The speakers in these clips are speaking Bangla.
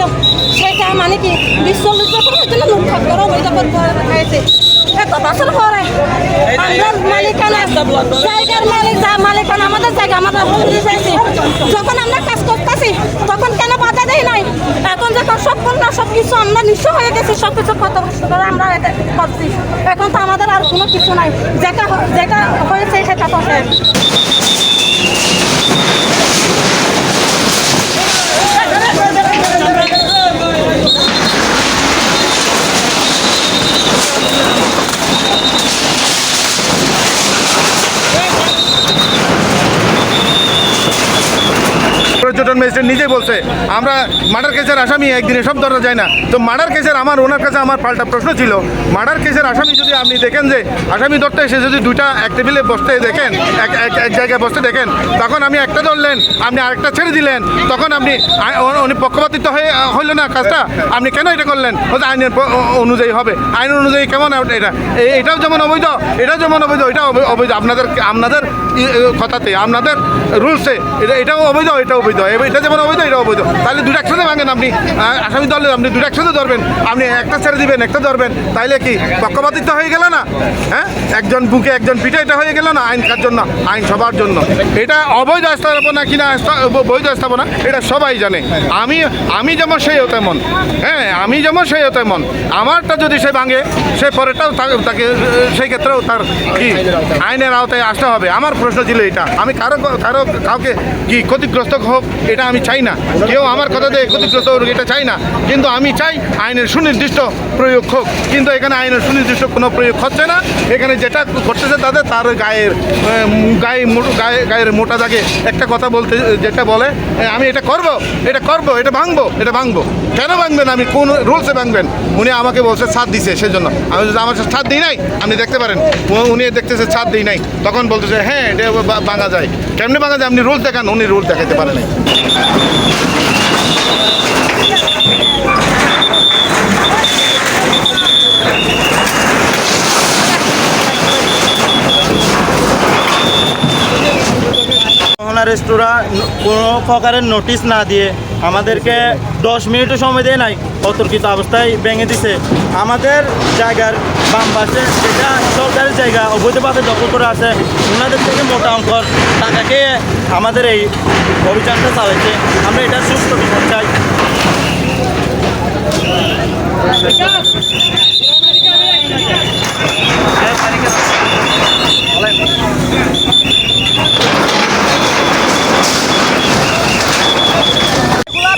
ছিল সেটা মানে কি বিশ চল্লিশ বছর পর্যন্ত লুটপাট করে অবৈধ করে খাইছে এত বছর মালিকানা, জায়গার মালিক, যা আমাদের জায়গা, আমাদের যাইছে যখন আমরা কাজ করতেছি, তখন কেন বাধা দেয় নাই? এখন যখন সব না সব কিছু আমরা নিঃস্ব হয়ে গেছি, সব কিছু কত বছর ধরে আমরা করছি। এখন তো আমাদের আর কোনো কিছু নাই। যেটা যেটা হয়েছে, সেটা তো পর্যটন ম্যাজিস্ট্রেট নিজেই বলছে, আমরা মার্ডার কেসের আসামি, একদিনে সব ধরা যায় না। তো মার্ডার কেসের আমার, ওনার কাছে আমার পাল্টা প্রশ্ন ছিল, মার্ডার কেসের আসামি যদি আপনি দেখেন যে, আসামি ধরতে এসে যদি দুইটা এক টেবিলে বসতে দেখেন, এক এক জায়গায় বসতে দেখেন, তখন আমি একটা ধরলেন, আপনি আরেকটা ছেড়ে দিলেন, তখন আপনি উনি পক্ষপাতিত্ব হয়ে হইল না কাজটা, আপনি কেন এটা করলেন? আইনের অনুযায়ী হবে। আইন অনুযায়ী কেমন এটা? এটাও যেমন অবৈধ, এটাও যেমন অবৈধ, এটাও অবৈধ। আপনাদের আপনাদের কথাতে, আপনাদের রুলসে, এটা, এটাও অবৈধ এটাও অবৈধ। এবার এটা যেমন অবৈধ এটা অবৈধ। তাহলে দুটো একসাথে ভাঙেন আপনি। আসামি দলে, আপনি দুটো একসাথে ধরবেন। আপনি একটা ছেড়ে দিবেন, একটা ধরবেন। তাইলে কি, পক্ষপাতিত্ব হয়ে গেল না? হ্যাঁ? একজন বুকে একজন পিঠে, এটা হয়ে গেল না? আইন কার জন্য? আইন সবার জন্য। এটা অবৈধ স্থাপনা কিনা বৈধ স্থাপনা এটা সবাই জানে। আমি আমি যেমন সেও তেমন হ্যাঁ আমি যেমন সেও তেমন আমারটা যদি সে ভাঙে, সে পরেরটাও তাকে, সেই ক্ষেত্রেও তার কি, আইনের আওতায় আসতে হবে। আমার প্রশ্ন ছিল এটা। আমি কারও কারও, কাউকে কি ক্ষতিগ্রস্ত হোক এটা আমি চাই না। কেউ আমার কথা দিয়ে ক্ষতিগ্রস্ত হোক এটা চাই না। কিন্তু আমি চাই আইনের সুনির্দিষ্ট প্রয়োগ হোক। কিন্তু এখানে আইনের সুনির্দিষ্ট কোনো প্রয়োগ হচ্ছে না। এখানে যেটা করতেছে তাদের তার গায়ের গায়ে গায়ে গায়ের মোটা দাগে একটা কথা বলতে যেটা বলে আমি এটা করব এটা করব এটা ভাঙবো এটা ভাঙবো। কেন ভাঙবেন? আমি কোন রুলসে ভাঙবেন? উনি আমাকে বলছে ছাদ দিছে সেজন্য। আমি বলছি, আমার ছাদ দিই নাই? আপনি দেখতে পারেন। উনি দেখতেছে ছাদ দিই নাই। তখন বলতেছে হ্যাঁ এটা ভাঙা যায়। কেমনি ভাঙা যায়? আপনি রুলস দেখান উনি রুল দেখাতে পারেন নাই মোহনা রেস্তোরাঁ কোনো প্রকারের নোটিশ না দিয়ে আমাদেরকে দশ মিনিটও সময় দেয় নাই, অতর্কিত অবস্থায় ভেঙে দিছে। আমাদের জায়গার বাম পাশে যেটা সরকারি জায়গা, অবৈধভাবে দখল করে আছে, ওনাদের থেকে মোটা অঙ্কর টাকাকে আমাদের এই অভিযানটা চালাইছে। আমরা এটা সুস্থ বিচার চাই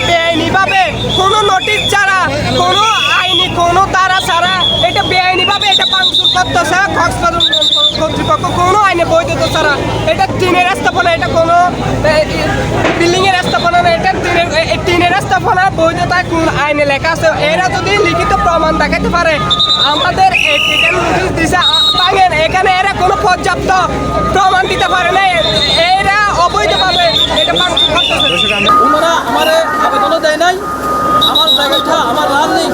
বেআইনি ভাবে কোনো নোটিশ ছাড়া কোনো আইনি কোনো তারা ছাড়া এটা বেআইনি ভাবে এটা পাংচুর করতেছে কক্সবাজার কর্তৃপক্ষ কোনো আইনে বৈধতা ছাড়া। এটা টিনের স্থাপনা, এটা কোনো বিল্ডিং এর স্থাপনা না, এটা টিনের টিনের স্থাপনা বৈধতা কোন আইনে লেখা আছে। এরা যদি লিখিত প্রমাণ দেখাতে পারে, আমাদের দিছে এখানে এরা কোনো পর্যাপ্ত প্রমাণ দিতে পারে না এরা অবৈধভাবে এটা পাংচুর করতেছে ওনারা আমার আবেদনও দেয় নাই আমার জায়গাটা আমার রানিং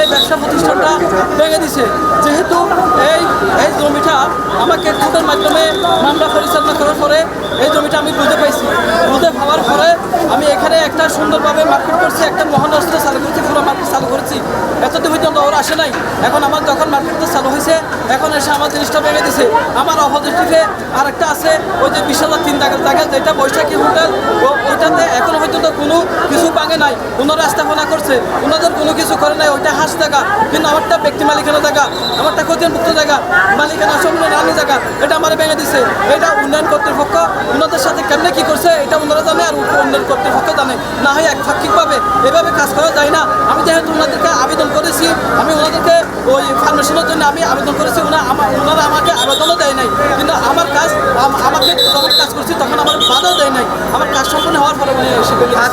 এই ব্যবসা প্রতিষ্ঠানটা ভেঙে দিছে। যেহেতু এই এই জমিটা আমাকে কোর্টের মাধ্যমে মামলা পরিচালনা করার পরে এই জমিটা আমি বুঝে পাইছি। বুঝে পাওয়ার পরে আমি এখানে একটা সুন্দরভাবে মার্কেট করছি, একটা মহান রাষ্ট্র চালু করছি পুরো মার্কেট চালু করেছি এতদিন পর্যন্ত ওর আসে নাই। এখন আমার যখন মার্কেটটা চালু হয়েছে, এখন এসে আমার জিনিসটা ভেঙে দিছে। আমার অপোজিটিভে আরেকটা আছে, ওই যে বিশ হাজার তিন টাকার জায়গা যেটা বৈশাখী হোটেল ওইটাতে এখনও পর্যন্ত কোনো কিছু ভাঙে নাই। ওনারা স্থাপনা করছে, ওনাদের কোনো কিছু করে নাই। ওইটা হাস জায়গা, কিন্তু আমারটা ব্যক্তি মালিকানা জায়গা, আমারটা ক্ষতিমুক্ত জায়গা, মালিকানা সম্পূর্ণ রানি জায়গা, এটা আমার ভেঙে দিছে। এটা উন্নয়ন কর্তৃপক্ষ, ওনাদের সাথে কেমনে কি করছে, এটা ওনারা জানে, আর উন্নয়ন কর্তৃপক্ষ জানে। না হয় একপাক্ষিকভাবে এভাবে কাজ করা যায় না। আমি যেহেতু ওনাদেরকে করেছি আমি ওনাদেরকে ওই ফার্মেশনের জন্য আমি আবেদন করেছি ওনা আমার ওনারা আমাকে আবেদনও দেয় নাই। কিন্তু আমার কাজ আমাকে যখন কাজ করছি তখন আমার বাধাও দেয় নাই। আমার কাজ সম্পূর্ণ হওয়ার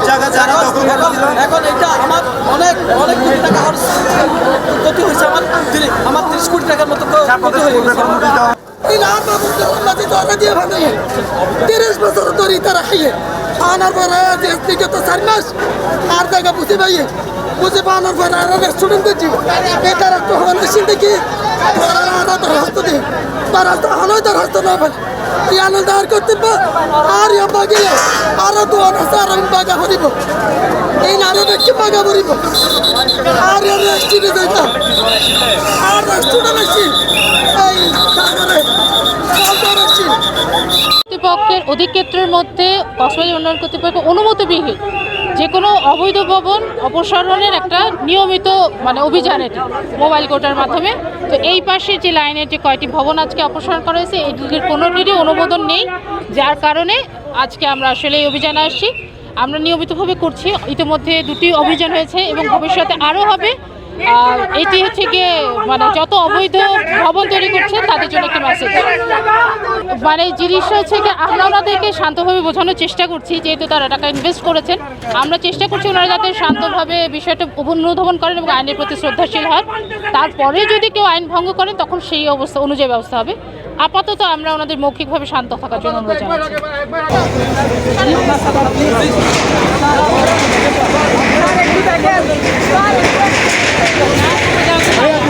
জায়গা যারা এখন- এখন এটা আমার অনেক অনেক কোটি টাকা ক্ষতি হয়েছে। আমার আমার তিরিশ কোটি টাকার মতো ক্ষতি হয়ে গেছে। তিরিশ বছর ধরে তারা খাইয়ে। আনার পরে দেশ থেকে তো চার মাস আর জায়গা বুঝে পাইয়ে। বুঝে পাওয়ানোর পরে আর রেস্টুরেন্ট দিচ্ছি এটা একটু হওয়ার মেশিন দেখি। দরখাস্ত দিই তারা তো হলোই দরখাস্ত না আনন্দ আর করতে আর ইয়া বাগিয়ে আরও বাগা পড়িব এই নারী ব্যক্তি বাগা পড়িব আর এর রেস্টুরে যাইতা আর রেস্টুরে বেশি এই কর্তৃপক্ষের অধিক্ষেত্রের মধ্যে কক্সবাজার উন্নয়ন কর্তৃপক্ষ অনুমতিবিহীন। যে কোনো অবৈধ ভবন অপসারণের একটা নিয়মিত মানে অভিযান এটি মোবাইল কোর্টের মাধ্যমে। তো এই পাশে যে লাইনের যে কয়টি ভবন আজকে অপসারণ করা হয়েছে, এগুলির কোনোটিরই অনুমোদন নেই। যার কারণে আজকে আমরা আসলে এই অভিযানে আসছি। আমরা নিয়মিতভাবে করছি। ইতিমধ্যে দুটি অভিযান হয়েছে এবং ভবিষ্যতে আরও হবে। আর এটি হচ্ছে গিয়ে মানে যত অবৈধ ভবন তৈরি করছে, তাদের জন্য একটি মেসেজ মানে জিনিসটা হচ্ছে কি আমরা ওনাদেরকে শান্তভাবে বোঝানোর চেষ্টা করছি, যেহেতু তারা টাকা ইনভেস্ট করেছেন। আমরা চেষ্টা করছি ওনারা যাতে শান্তভাবে বিষয়টা অনুধাবন করেন এবং আইনের প্রতি শ্রদ্ধাশীল হন। তারপরে যদি কেউ আইন ভঙ্গ করেন, তখন সেই অবস্থা, অনুযায়ী ব্যবস্থা হবে। আপাতত আমরা ওনাদের মৌখিকভাবে শান্ত থাকার জন্য অনুরোধ জানাচ্ছি। Ayan,